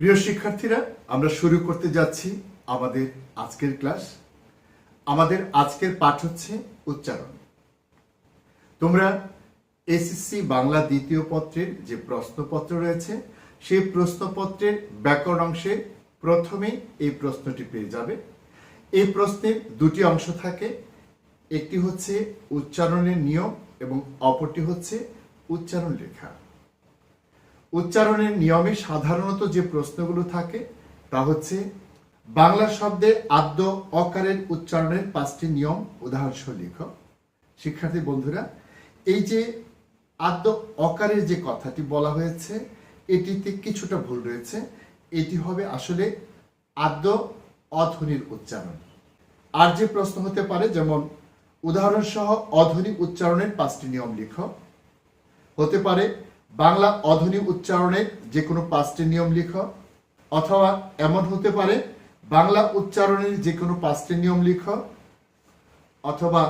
প্রিয় শিক্ষার্থীরা, আমরা শুরু করতে যাচ্ছি আমাদের আজকের ক্লাস। আমাদের আজকের পাঠ হচ্ছে উচ্চারণ। তোমরা এসএসসি বাংলা দ্বিতীয় পত্রের যে প্রশ্নপত্র রয়েছে, সেই প্রশ্নপত্রের ব্যাকরণ অংশে প্রথমে এই প্রশ্নটি পেয়ে যাবে। এই প্রশ্নের দুটি অংশ থাকে, একটি হচ্ছে উচ্চারণের নিয়ম এবং অপরটি হচ্ছে উচ্চারণ লেখা। উচ্চারণের নিয়মে সাধারণত যে প্রশ্নগুলো থাকে, তা হচ্ছে, বাংলা শব্দে আদ্য অকারের উচ্চারণের পাঁচটি নিয়ম উদাহরণসহ লিখ। শিক্ষার্থী বন্ধুরা, এই যে আদ্য অকারের যে কথাটি বলা হয়েছে, এটিতে কিছুটা ভুল রয়েছে। এটি হবে আসলে আদ্য অধ্বনির উচ্চারণ। আর যে প্রশ্ন হতে পারে, যেমন, উদাহরণসহ অধ্বনি উচ্চারণের পাঁচটি নিয়ম লিখ। হতে পারে বাংলা অধ্বনি উচ্চারণের যে কোনো পাঁচটি নিয়ম লিখ, অথবা এমন হতে পারে, বাংলা উচ্চারণের যে কোনো পাঁচটি নিয়ম লিখ, অথবা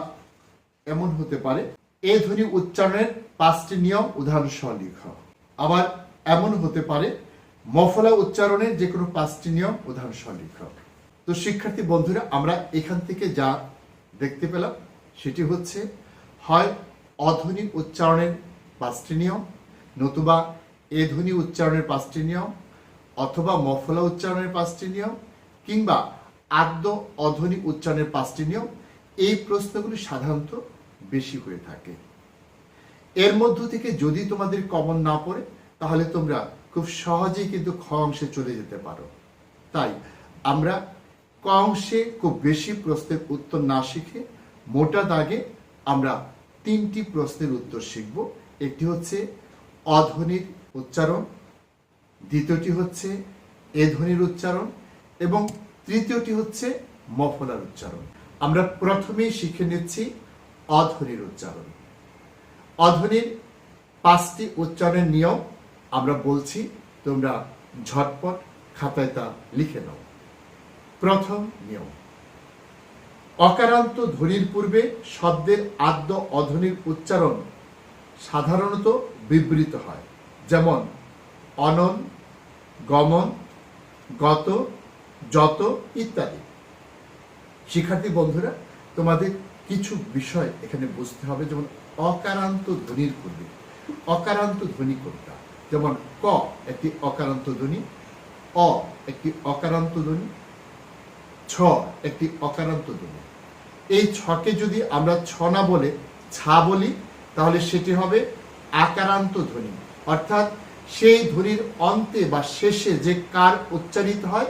এমন হতে পারে, এ ধ্বনি উচ্চারণের পাঁচটি নিয়ম উদাহরণসহ লিখ। আবার এমন হতে পারে, মফলা উচ্চারণের যে কোনো পাঁচটি নিয়ম উদাহরণসহ লিখ। তো শিক্ষার্থী বন্ধুরা, আমরা এখান থেকে যা দেখতে পেলাম, সেটি হচ্ছে, হয় অধ্বনি উচ্চারণের পাঁচটি নিয়ম নতুবা এ ধ্বনি উচ্চারণের পাঁচটি নিয়ম, অথবা মফলা উচ্চারণের পাঁচটি নিয়ম, কিংবা আদ্য অধ্বনি উচ্চারণের পাঁচটি নিয়ম, এই প্রশ্নগুলি সাধারণত বেশি হয়ে থাকে। এর মধ্য থেকে যদি তোমাদের কমন না পড়ে, তাহলে তোমরা খুব সহজেই কিন্তু খ অংশে চলে যেতে পারো। তাই আমরা ক অংশে খুব বেশি প্রশ্নের উত্তর না শিখে মোটা দাগে আমরা তিনটি প্রশ্নের উত্তর শিখব। একটি হচ্ছে অধ্বনির উচ্চারণ, দ্বিতীয়টি হচ্ছে এ ধ্বনির উচ্চারণ এবং তৃতীয়টি হচ্ছে মফলার উচ্চারণ। আমরা প্রথমেই শিখে নিচ্ছি অধ্বনির উচ্চারণ। অধ্বনির পাঁচটি উচ্চারণের নিয়ম আমরা বলছি, তোমরা ঝটপট খাতায় তা লিখে নাও। প্রথম নিয়ম, অকারান্ত ধ্বনির পূর্বে শব্দের আদ্য অধ্বনির উচ্চারণ সাধারণত বিবৃত হয়। যেমন, অনন, গমন, গত, যত ইত্যাদি। শিক্ষার্থী বন্ধুরা, তোমাদের কিছু বিষয় এখানে বুঝতে হবে। যেমন, অকারান্ত ধ্বনির পূর্বে অকারান্ত ধ্বনি কোনটা? যেমন, ক একটি অকারান্ত ধ্বনি, অ একটি অকারান্ত ধ্বনি, ছ একটি অকারান্ত ধ্বনি। এই ছকে যদি আমরা ছ না বলে ছা বলি তাহলে সেটি হবে আকারান্ত ধ্বনি। অর্থাৎ সেই ধ্বনির অন্তে বা শেষে যে কার উচ্চারিত হয়,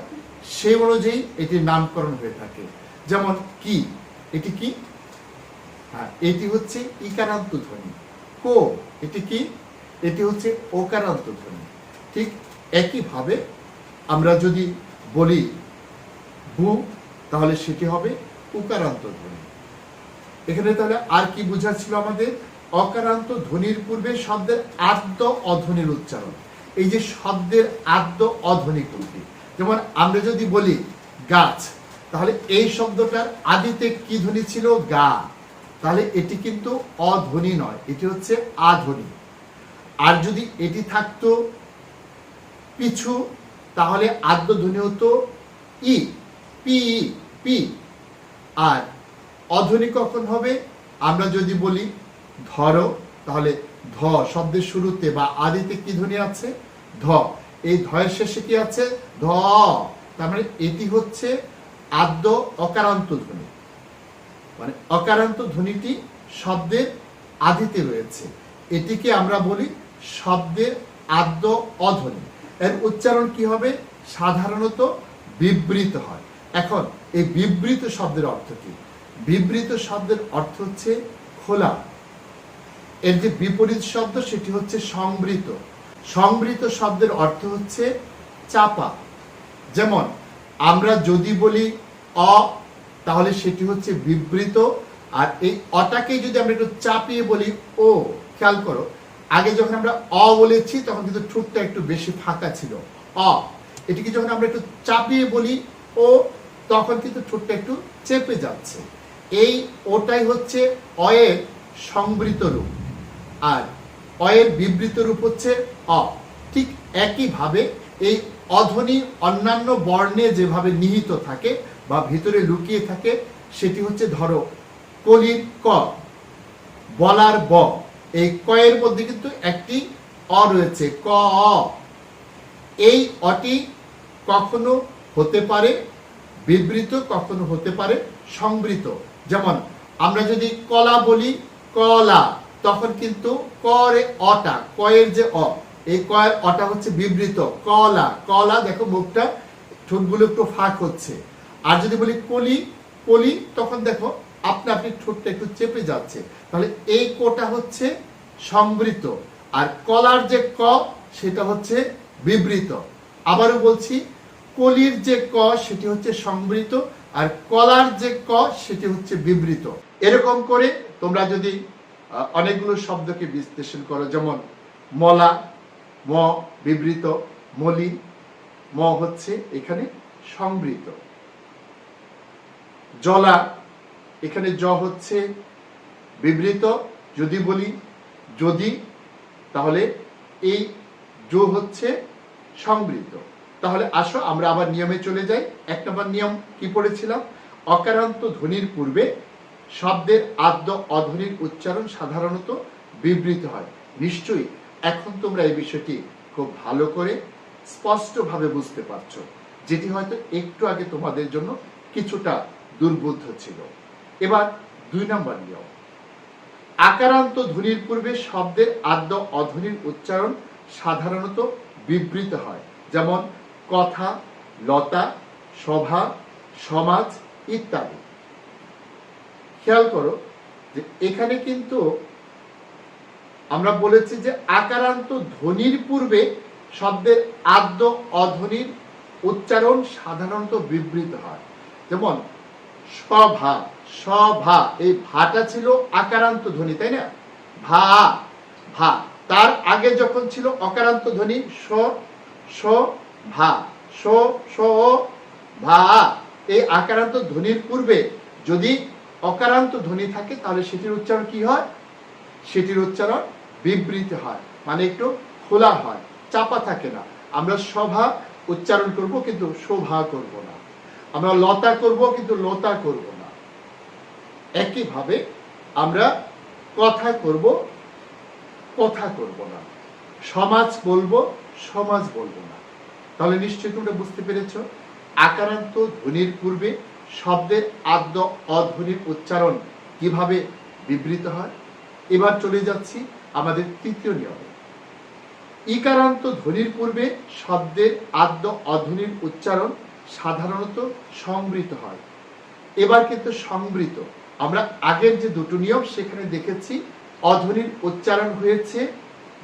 সে অনুযায়ী এটির নামকরণ হয়ে থাকে। যেমন কি, এটি কি? হ্যাঁ এটি হচ্ছে ইকারান্ত ধ্বনি। কো, এটি কি? এটি হচ্ছে ওকারান্ত ধ্বনি। ঠিক একইভাবে আমরা যদি বলি বু তাহলে সেটি হবে উকারান্ত ধ্বনি। এখানে তাহলে আর কি বোঝাচ্ছিল আমাদের? অকারান্ত ধ্বনির পূর্বে শব্দের আদ্য অধ্বনির উচ্চারণ। এই যে শব্দের আদ্য অধ্বনি কোনটি যেমন আমরা যদি বলি গাছ, তাহলে এই শব্দটার আদিতে কি ধ্বনি ছিল? গা। তাহলে এটি কিন্তু অধ্বনি নয়, এটি হচ্ছে আধ্বনি। আর যদি এটি থাকতো পিছু, তাহলে আদ্য ধ্বনি হতো ই, পি পি। আর অধ্বনি কখন হবে? আমরা যদি বলি ধরো, তাহলে ধ শব্দের শুরুতে বা আদিতে কি ধ্বনি আছে? ধ। এই ধয়ের শেষে কি আছে? ধ। তার মানে এটি হচ্ছে আদ্য অকারান্ত ধ্বনি। মানে অকারান্ত ধ্বনিটি শব্দের আদিতে রয়েছে। এটিকে আমরা বলি শব্দের আদ্য অধ্বনি। এর উচ্চারণ কি হবে? সাধারণত বিবৃত হয়। এখন, এই বিবৃত শব্দের অর্থ কি? বিবৃত শব্দের অর্থ হচ্ছে খোলা। এর যে বিপরীত শব্দ সেটি হচ্ছে সংবৃত সংবৃত শব্দের অর্থ হচ্ছে চাপা। যেমন, আমরা যদি বলি অ, তাহলে সেটি হচ্ছে বিবৃত। আর এই অটাকে যদি আমরা একটু চাপিয়ে বলি ও, খেয়াল করো, আগে যখন আমরা অ বলেছি তখন কিন্তু ঠোঁটটা একটু বেশি ফাঁকা ছিল। অ, এটিকে যখন আমরা একটু চাপিয়ে বলি ও, তখন কিন্তু ঠোঁটটা একটু চেপে যাচ্ছে। এই ওটাই হচ্ছে অয়ের সংবৃত রূপ। আর অয়ের বিবৃত রূপ হচ্ছে অ। ঠিক একইভাবে এই অধ্বনি অন্যান্য বর্ণে যেভাবে নিহিত থাকে বা ভিতরে লুকিয়ে থাকে, সেটি হচ্ছে ধরো কলির ক, বলার ব। এই কয়ের মধ্যে কিন্তু একটি অ রয়েছে, ক, অ। এই অটি কখনো হতে পারে, বিবৃত কখনো হতে পারে, সংবৃত। যেমন আমরা যদি কলা বলি, কলা। তখন কিন্তু করে অটা, কয়ের যে অ, এই কয়ের অটা হচ্ছে বিবৃত, কলা কলা দেখো মুখটা, ঠোঁটগুলো একটু ফাঁক হচ্ছে। আর যদি বলি কলি কলি, তখন দেখো আপনি আপনি ঠোঁটটা একটু চেপে যাচ্ছে। তাহলে এই কোটা হচ্ছে সংবৃত আর কলার যে ক, সেটা হচ্ছে বিবৃত। আবারও বলছি, কলির যে ক, সেটি হচ্ছে সংবৃত আর কলার যে ক, সেটি হচ্ছে বিবৃত। এরকম করে তোমরা যদি অনেকগুলো শব্দকে বিশ্লেষণ করো, যেমন মলা, ম বিবৃত, মলি, ম হচ্ছে এখানে সংবৃত জলা, এখানে জ হচ্ছে বিবৃত, যদি বলি, যদি, তাহলে এই জো হচ্ছে সংবৃত তাহলে আসো, আমরা আবার নিয়মে চলে যাই। এক নম্বর নিয়ম কি পড়েছিলাম? অকারান্ত ধ্বনির পূর্বে শব্দের আদ্য অধ্বনির উচ্চারণ সাধারণত বিবৃত হয়। নিশ্চয়ই এখন তোমরা এই বিষয়টি খুব ভালো করে স্পষ্টভাবে বুঝতে পারছ, যেটি হয়তো একটু আগে তোমাদের জন্য কিছুটা দুর্বোধ্য ছিল। এবার দুই নম্বর নিয়ম। আকারান্ত ধ্বনির পূর্বে শব্দের আদ্য অধ্বনির উচ্চারণ সাধারণত বিবৃত হয়, যেমন কথা, লতা, সভা, সমাজ ইত্যাদি। খেয়াল করো যে এখানে কিন্তু আমরা বলেছি যে আকারান্ত ধ্বনির পূর্বে শব্দের আদ্য অধ্বনির উচ্চারণ সাধারণত বিবৃত হয়। যেমন সভা সভা এই ভাটা ছিল আকারান্ত ধ্বনি, তাই না? ভা ভা। তার আগে যখন ছিল অকারান্ত ধ্বনি স স ভা। স ভা। এই আকারান্ত ধ্বনির পূর্বে যদি অকারান্ত ধ্বনি থাকে, তাহলে সেটির উচ্চারণ কি হয়? সেটির উচ্চারণ বিবৃত হয় মানে একটু খোলা হয়, চাপা থাকে না। আমরা সভা উচ্চারণ করব, কিন্তু শোভা করব না। আমরা লতা করব, কিন্তু লতা করব না। একইভাবে আমরা কথা করব কথা করব না। সমাজ বলব সমাজ বলব না। তাহলে নিশ্চয়ই তোমরা বুঝতে পেরেছ? আকারান্ত ধ্বনির পূর্বে শব্দের আদ্য অধ্বনির উচ্চারণ কীভাবে বিবৃত হয়? এবার চলে যাচ্ছি আমাদের তৃতীয় নিয়মে। ইকারান্ত ধ্বনির পূর্বে শব্দের আদ্য অধ্বনির উচ্চারণ সাধারণত সংবৃত হয়। এবার কিন্তু সংবৃত। আমরা আগের যে দুটো নিয়ম সেখানে দেখেছি, অধ্বনির উচ্চারণ হয়েছে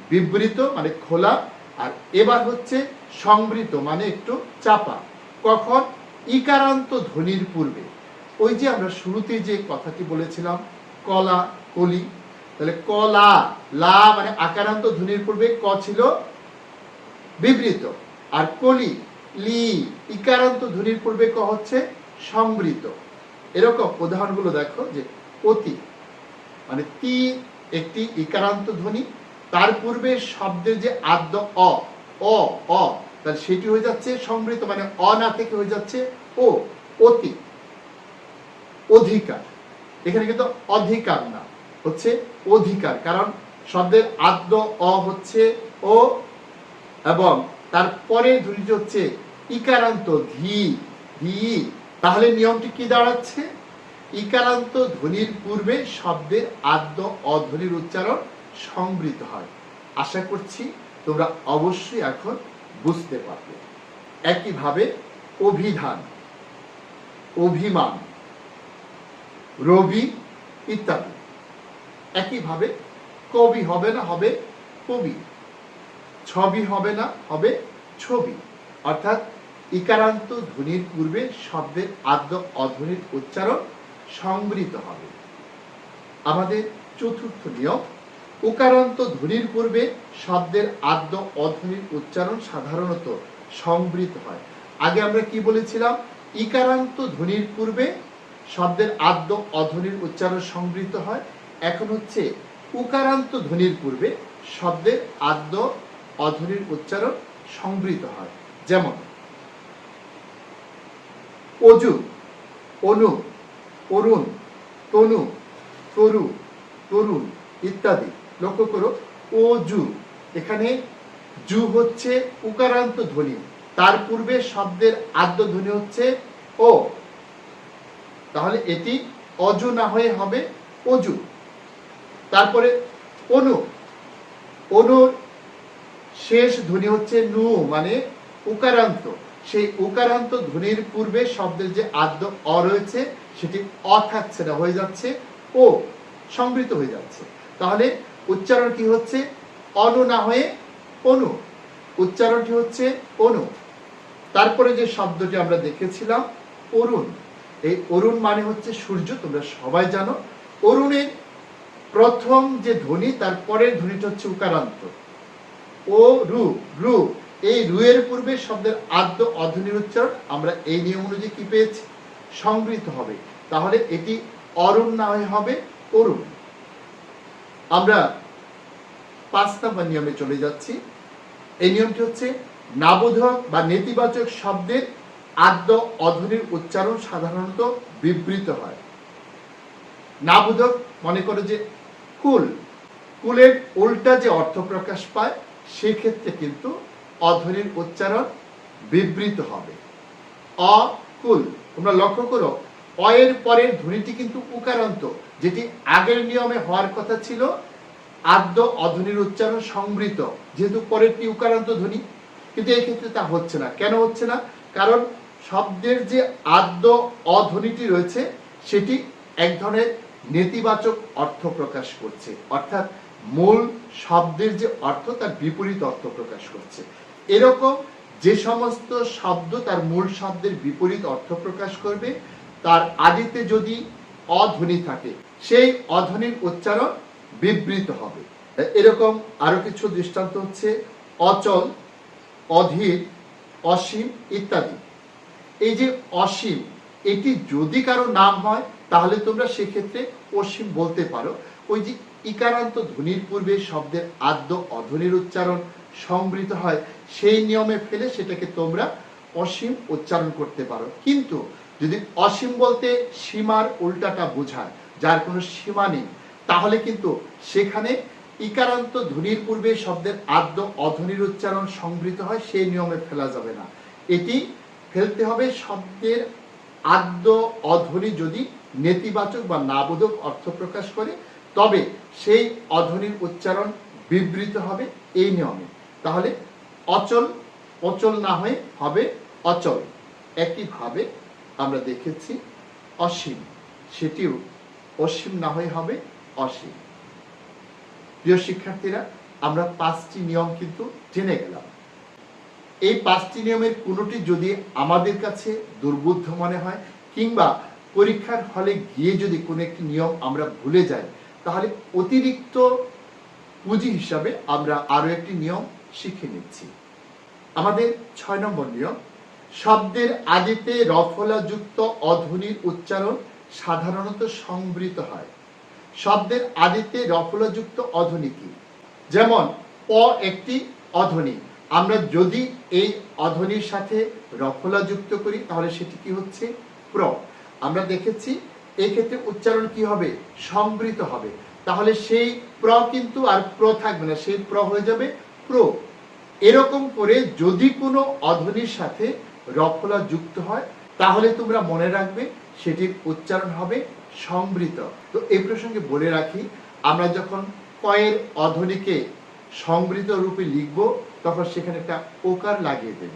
বিবৃত মানে খোলা, আর এবার হচ্ছে সংবৃত মানে একটু চাপা। কখন? ইকারান্ত ধ্বনির পূর্বে। ওই যে আমরা শুরুতে যে কথাটি বলেছিলাম, কলা, কলি, তাহলে কলা, লা মানে আকারান্ত ধ্বনির পূর্বে ক ছিল বিবৃত। আর কলি, লি, ইকারান্ত ধ্বনির পূর্বে ক হচ্ছে সংবৃত এরকম উদাহরণগুলো দেখো যে অতি মানে তি একটি ইকারান্ত ধ্বনি, তার পূর্বে শব্দের যে আদ্য অ অ তাহলে সেটি হয়ে যাচ্ছে সংবৃত মানে অ না থেকে হয়ে যাচ্ছে ও অতি, অধিকার। এখানে কিন্তু অধিকার না, হচ্ছে অধিকার, কারণ শব্দের আদ্য, অ হচ্ছে ও এবং তারপরে ধ্বনিটি হচ্ছে ইকারান্ত, ধি ধি। তাহলে নিয়মটি কি দাঁড়াচ্ছে? ইকারান্ত ধ্বনির পূর্বে শব্দের আদ্য অধ্বনির উচ্চারণ সমৃদ্ধ হয়। আশা করছি তোমরা অবশ্যই এখন বুঝতে পারবে। একইভাবে অভিধান, অভিমান, রবি ইত্যাদি। একইভাবে কবি হবে না, হবে কবি। ছবি হবে না, হবে ছবি। অর্থাৎ ইকারান্ত ধ্বনির পূর্বে শব্দের আদ্য অধ্বনির উচ্চারণ সংবৃত হবে। আমাদের চতুর্থ নিয়ম উকারান্ত ধ্বনির পূর্বে শব্দের আদ্য অধ্বনির উচ্চারণ সাধারণত সংবৃত হয়। আগে আমরা কি বলেছিলাম? ইকারান্ত ধ্বনির পূর্বে শব্দের আদ্য অধ্বনির উচ্চারণ সংবৃত হয়। এখন হচ্ছে উকারান্ত ধ্বনির পূর্বে শব্দের আদ্য অধ্বনির উচ্চারণ সংবৃত হয়। যেমন, অজু, অনু, অরুণ, তনু, তরু, তরুণ ইত্যাদি। লক্ষ্য করো অজু এখানে জু হচ্ছে উকারান্ত ধ্বনি। তার পূর্বে শব্দের আদ্য ধ্বনি হচ্ছে ও। তাহলে এটি অজু না হয়ে হবে অজু। তারপরে অনু। অনুর শেষ ধ্বনি হচ্ছে নু মানে উকারান্ত। সেই উকারান্ত ধ্বনির পূর্বে শব্দের যে আদ্য অ রয়েছে, সেটি অ থাকছে না, হয়ে যাচ্ছে ও সংবৃত হয়ে যাচ্ছে। তাহলে উচ্চারণ কি হচ্ছে? অনু না হয়ে অনু উচ্চারণটি হচ্ছে? অনু তারপরে যে শব্দটি আমরা দেখেছিলাম, অরুণ। এই অরুণ মানে হচ্ছে সূর্য, তোমরা সবাই জানো। অরুণের প্রথম যে ধ্বনি, তার পরের ধ্বনিটা হচ্ছে উকারান্ত। ও রু রু। এই রু এর পূর্বে শব্দের আদ্য অধ্বনির উচ্চারণ, আমরা এই নিয়ম অনুযায়ী কি পেয়েছি? সংগৃহীত হবে। তাহলে এটি অরুণ না হয়ে হবে অরুণ। আমরা পাঁচ নম্বর নিয়মে চলে যাচ্ছি। এই নিয়মটি হচ্ছে নাবোধক বা নেতিবাচক শব্দের আদ্য অধ্বনির উচ্চারণ সাধারণত বিবৃত হয়। নাবোধক মনে করো যে কুল, কুলের উল্টা যে অর্থ প্রকাশ পায়, সেক্ষেত্রে কিন্তু অধ্বনির উচ্চারণ বিবৃত হবে। অকুল, তোমরা লক্ষ্য করো অয়ের পরের ধ্বনিটি কিন্তু উকারান্ত, যেটি আগের নিয়মে হওয়ার কথা ছিল। আদ্য অধ্বনির উচ্চারণ সংবৃত যেহেতু পরেরটি উকারান্ত ধ্বনি। কিন্তু এই ক্ষেত্রে তা হচ্ছে না। কেন হচ্ছে না? কারণ শব্দের যে আদ্য অধ্বনিটি রয়েছে, সেটি এক ধরনের নেতিবাচক অর্থ প্রকাশ করছে। অর্থাৎ মূল শব্দের যে অর্থ, তার বিপরীত অর্থ প্রকাশ করছে। এরকম যে সমস্ত শব্দ তার মূল শব্দের বিপরীত অর্থ প্রকাশ করবে তার আদিতে যদি অধ্বনি থাকে, সেই অধ্বনির উচ্চারণ বিবৃত হবে। এরকম আরও কিছু দৃষ্টান্ত হচ্ছে, অচল, অধীর, অসীম ইত্যাদি। এই যে অসীম, এটি যদি কারও নাম হয়, তাহলে তোমরা সেক্ষেত্রে অসীম বলতে পারো। ওই যে ইকারান্ত ধ্বনির পূর্বে শব্দের আদ্য অধ্বনির উচ্চারণ সংবৃত হয়, সেই নিয়মে ফেলে সেটাকে তোমরা অসীম উচ্চারণ করতে পারো। কিন্তু যদি অসীম বলতে সীমার উল্টাটা বোঝায়, যার কোনো সীমা নেই, তাহলে কিন্তু সেখানে ইকারান্ত ধ্বনির পূর্বে শব্দের আদ্য অধ্বনির উচ্চারণ সংবৃত হয়, সেই নিয়মে ফেলা যাবে না। এটি ফেলতে হবে শব্দের আদ্য অধ্বনি যদি নেতিবাচক বা নাবোধক অর্থ প্রকাশ করে, তবে সেই অধ্বনির উচ্চারণ বিবৃত হবে এই নিয়মে। তাহলে অচল অচল না হয়ে হবে অচল। একইভাবে আমরা দেখেছি অসীম, সেটিও অসীম না হয়ে হবে অসীম। প্রিয় শিক্ষার্থীরা, আমরা পাঁচটি নিয়ম কিন্তু জেনে গেলাম। এই পাঁচটি নিয়মের কোনোটি যদি আমাদের কাছে দুর্বুদ্ধ মনে হয়, কিংবা পরীক্ষার হলে গিয়ে যদি কোনো একটি নিয়ম আমরা ভুলে যাই, তাহলে অতিরিক্ত পুঁজি হিসাবে আমরা আরও একটি নিয়ম শিখে নিচ্ছি। আমাদের ছয় নম্বর নিয়ম শব্দের আদিতে রফলাযুক্ত অধ্বনির উচ্চারণ সাধারণত সংবৃত হয়। শব্দের আদিতে রফলাযুক্ত অধ্বনি কি? যেমন প একটি অধ্বনি। আমরা যদি এই অধ্বনির সাথে রফলা যুক্ত করি, তাহলে সেটি কি হচ্ছে? প্র। আমরা দেখেছি এই ক্ষেত্রে উচ্চারণ কি হবে? সংবৃত হবে। তাহলে সেই প্র কিন্তু আর প্র থাকবে না, সেই প্র হয়ে যাবে প্র। এরকম করে যদি কোনো অধ্বনির সাথে রফলা যুক্ত হয়, তাহলে তোমরা মনে রাখবে সেটির উচ্চারণ হবে সংবৃত তো এই প্রসঙ্গে বলে রাখি, আমরা যখন কয়ের অধ্বনিকে সংবৃত রূপে লিখব, তখন সেখানে একটা ওকার লাগিয়ে দেব।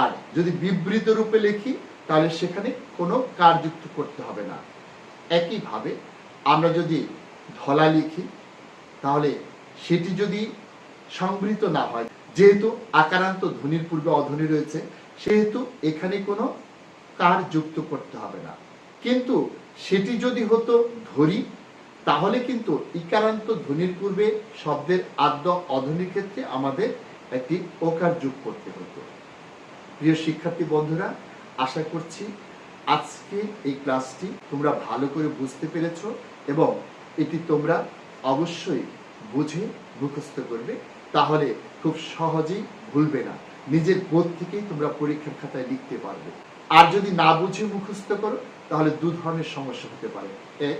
আর যদি বিবৃত রূপে লিখি, তাহলে সেখানে কোনো কার যুক্ত করতে হবে না। একইভাবে আমরা যদি ধলা লিখি, তাহলে সেটি যদি সংবৃত না হয়, যেহেতু আকারান্ত ধ্বনির পূর্বে অধ্বনি রয়েছে সেহেতু এখানে কোনো কার যুক্ত করতে হবে না। কিন্তু সেটি যদি হতো ধরি তাহলে কিন্তু ইকারান্ত ধ্বনির পূর্বে শব্দের আদ্য অধ্বনির ক্ষেত্রে আমাদের একটি ওকার যোগ করতে হতো। প্রিয় শিক্ষার্থী বন্ধুরা, আশা করছি আজকে এই ক্লাসটি তোমরা ভালো করে বুঝতে পেরেছ এবং এটি তোমরা অবশ্যই বুঝে মুখস্থ করবে। তাহলে খুব সহজেই ভুলবে না। নিজের বোধ থেকেই তোমরা পরীক্ষার খাতায় লিখতে পারবে। আর যদি না বুঝে মুখস্থ করো, তাহলে দু ধরনের সমস্যা হতে পারে। এক,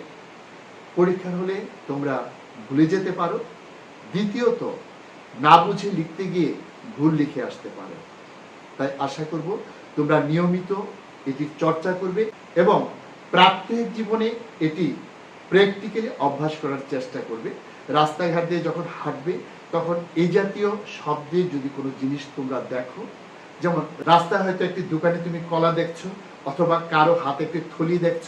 পরীক্ষার হলে তোমরা ভুলে যেতে পারো। দ্বিতীয়ত, না বুঝে লিখতে গিয়ে ভুল লিখে আসতে পারো। তাই আশা করব তোমরা নিয়মিত এটির চর্চা করবে এবং প্রাত্যহিক জীবনে এটি প্র্যাকটিক্যালি অভ্যাস করার চেষ্টা করবে। রাস্তাঘাট দিয়ে যখন হাঁটবে তখন এই জাতীয় শব্দের যদি কোনো জিনিস তোমরা দেখো, যেমন রাস্তায় হয়তো একটি দোকানে তুমি কলা দেখছ অথবা কারও হাতে একটি থলি দেখছ,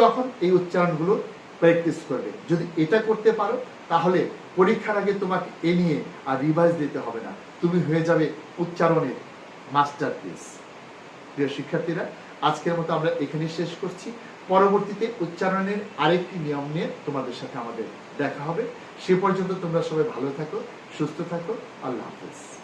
তখন এই উচ্চারণগুলো প্র্যাকটিস করবে। যদি এটা করতে পারো, তাহলে পরীক্ষার আগে তোমাকে এ নিয়ে আর রিভাইজ দিতে হবে না। তুমি হয়ে যাবে উচ্চারণের মাস্টার পিস প্রিয় শিক্ষার্থীরা, আজকের মতো আমরা এখানে শেষ করছি। পরবর্তীতে উচ্চারণের আরেকটি নিয়ম নিয়ে তোমাদের সাথে আমাদের দেখা হবে। সে পর্যন্ত তোমরা সবাই ভালো থাকো সুস্থ থাকো। আল্লাহ হাফেজ।